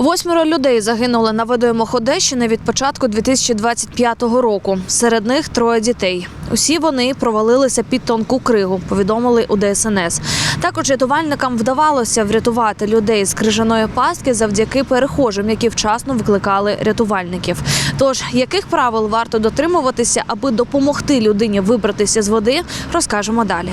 Восьмеро людей загинули на водоймах Одещини від початку 2025 року. Серед них троє дітей. Усі вони провалилися під тонку кригу, повідомили у ДСНС. Також рятувальникам вдавалося врятувати людей з крижаної пастки завдяки перехожим, які вчасно викликали рятувальників. Тож, яких правил варто дотримуватися, аби допомогти людині вибратися з води, розкажемо далі.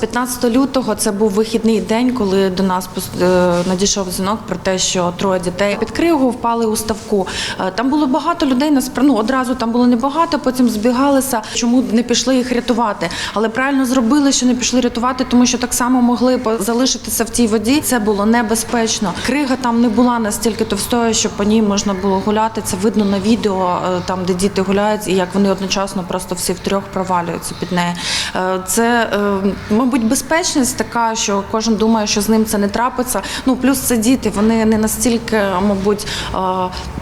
15 лютого це був вихідний день, коли до нас е, надійшов дзвінок про те, що троє дітей під кригу впали у ставку. Е, Там було багато людей. насправ- ну, одразу там було небагато, потім збігалися. Чому не пішли їх рятувати? Але правильно зробили, що не пішли рятувати, тому що так само могли залишитися в тій воді. Це було небезпечно. Крига там не була настільки товстою, що по ній можна було гуляти. Це видно на відео, е, там де діти гуляють, і як вони одночасно просто всі втрьох провалюються під нею. Е, Це, мабуть, безпечність така, що кожен думає, що з ним це не трапиться. Ну плюс це діти, вони не настільки, мабуть, е,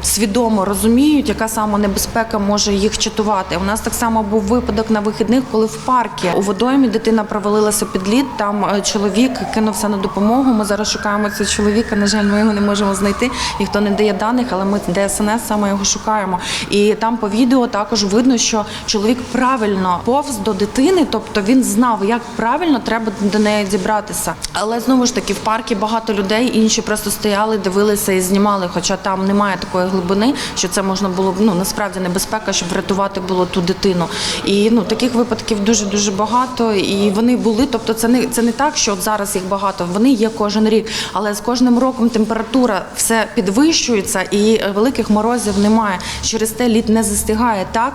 свідомо розуміють, яка саме небезпека може їх чатувати. У нас так само був випадок на вихідних, коли в паркі у водоймі дитина провалилася під лід. Там е, чоловік кинувся на допомогу. Ми зараз шукаємо цього чоловіка. На жаль, ми його не можемо знайти. Ніхто не дає даних, але ми ДСНС саме його шукаємо. І там по відео також видно, що чоловік правильно повз до дитини, тобто він знав, як правильно треба до неї дібратися. Але знову ж таки, в парку багато людей, інші просто стояли, дивилися і знімали. Хоча там немає такої глибини, що це можна було б ну насправді небезпека, щоб врятувати було ту дитину. І ну таких випадків дуже дуже багато. І вони були. Тобто, це не це не так, що от зараз їх багато. Вони є кожен рік, але з кожним роком температура все підвищується і е, великих морозів немає. Через те лід не застигає так.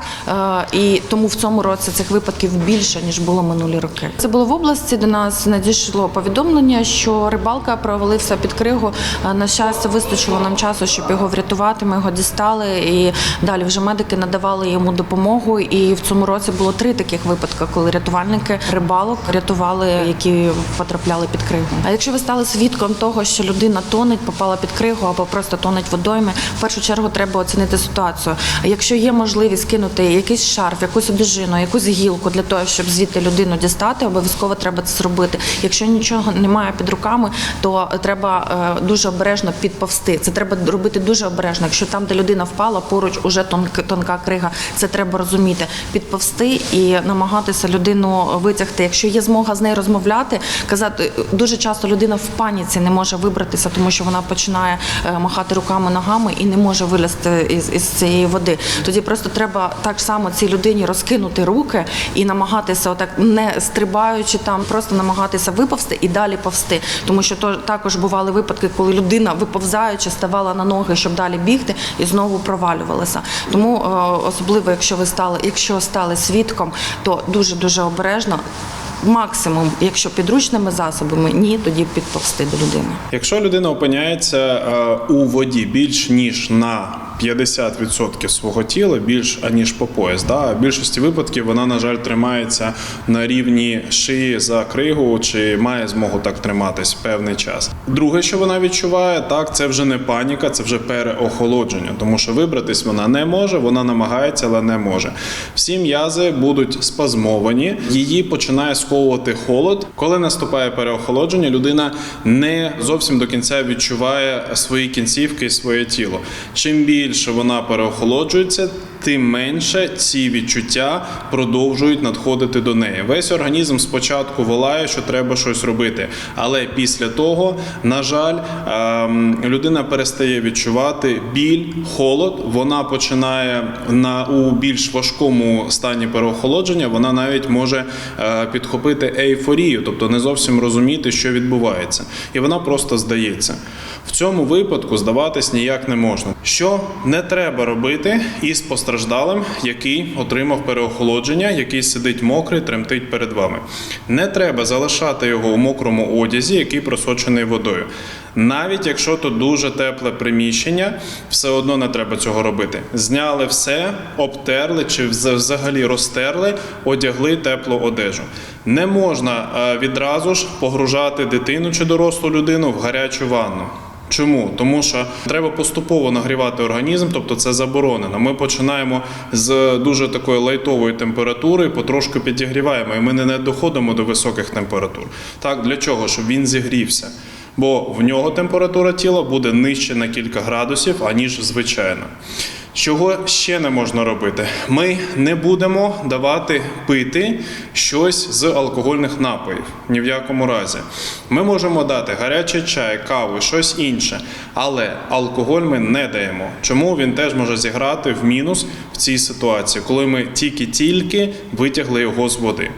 е, І тому в цьому році цих випадків більше ніж було минулі роки. Це було в області. До нас надійшло повідомлення, що рибалка провалився під кригу. Е, На щастя, вистачило нам часу, щоб його врятувати. Ми його дістали, і далі вже медики надавали йому допомогу. І в цьому році було три таких випадки, коли рятувальники рибалок рятували, які потрапляли під кригу. А якщо ви стали свідком того, що людина тонеть, попала під кригу або просто тонеть водойми, в першу чергу треба оцінити ситуацію. Якщо є можливість кинути якийсь шарф, якусь одежину, якусь гілку для того, щоб звідти людину дістати, обов'язково треба це зробити. Якщо нічого немає під руками, то треба е, дуже обережно підповсти. Це треба робити дуже обережно. Якщо там, де людина впала, поруч уже тонка, тонка крига, це треба розуміти. Підповсти і намагатися людину витягти. Якщо є змога з нею розмовляти, казати дуже часто людина в паніці не може вибратися, тому що вона починає е, махати руками, ногами і не може вилізти із, із цієї води. Тоді просто треба так само цій людині розкинути руки і намагатися, отак не стрибаючи там, просто намагатися виповзти і далі повсти. Тому що то також бували випадки, коли людина виповзаючи ставала на ноги, щоб далі бігти, і знову провалювалася. Тому е, особливо, якщо ви стали, якщо стали свідком, то дуже дуже обережно. Максимум, якщо підручними засобами, ні, тоді підповсти до людини. Якщо людина опиняється е, у воді більш ніж на 50% свого тіла, більш аніж по пояс, да? в більшості випадків вона, на жаль, тримається на рівні шиї за кригу, чи має змогу так триматись певний час. Друге, що вона відчуває, так це вже не паніка, це вже переохолодження, тому що вибратись вона не може, вона намагається, але не може. Всі м'язи будуть спазмовані, її починає сковувати холод. Коли наступає переохолодження, людина не зовсім до кінця відчуває свої кінцівки і своє тіло. Чим більше вона переохолоджується, тим менше ці відчуття продовжують надходити до неї. Весь організм спочатку волає, що треба щось робити, але після того, на жаль, ем, людина перестає відчувати біль, холод. Вона починає на у більш важкому стані переохолодження. Вона навіть може е, підхопити ейфорію, тобто не зовсім розуміти, що відбувається, і вона просто здається. В цьому випадку здаватись ніяк не можна. Що не треба робити із постраждалим, який отримав переохолодження, який сидить мокрий, тремтить перед вами. Не треба залишати його у мокрому одязі, який просочений водою. Навіть якщо то дуже тепле приміщення, все одно не треба цього робити. Зняли все, обтерли чи взагалі розтерли, одягли теплу одежу. Не можна е, відразу ж погружати дитину чи дорослу людину в гарячу ванну. Чому? Тому що треба поступово нагрівати організм, тобто це заборонено. Ми починаємо з дуже такої лайтової температури, потрошку підігріваємо, і ми не доходимо до високих температур. Так, для чого? Щоб він зігрівся. Бо в нього температура тіла буде нижче на кілька градусів, аніж звичайно. Чого ще не можна робити? Ми не будемо давати пити щось з алкогольних напоїв. Ні в якому разі. Ми можемо дати гарячий чай, каву, щось інше, але алкоголь ми не даємо. Чому він теж може зіграти в мінус в цій ситуації, коли ми тільки-тільки витягли його з води.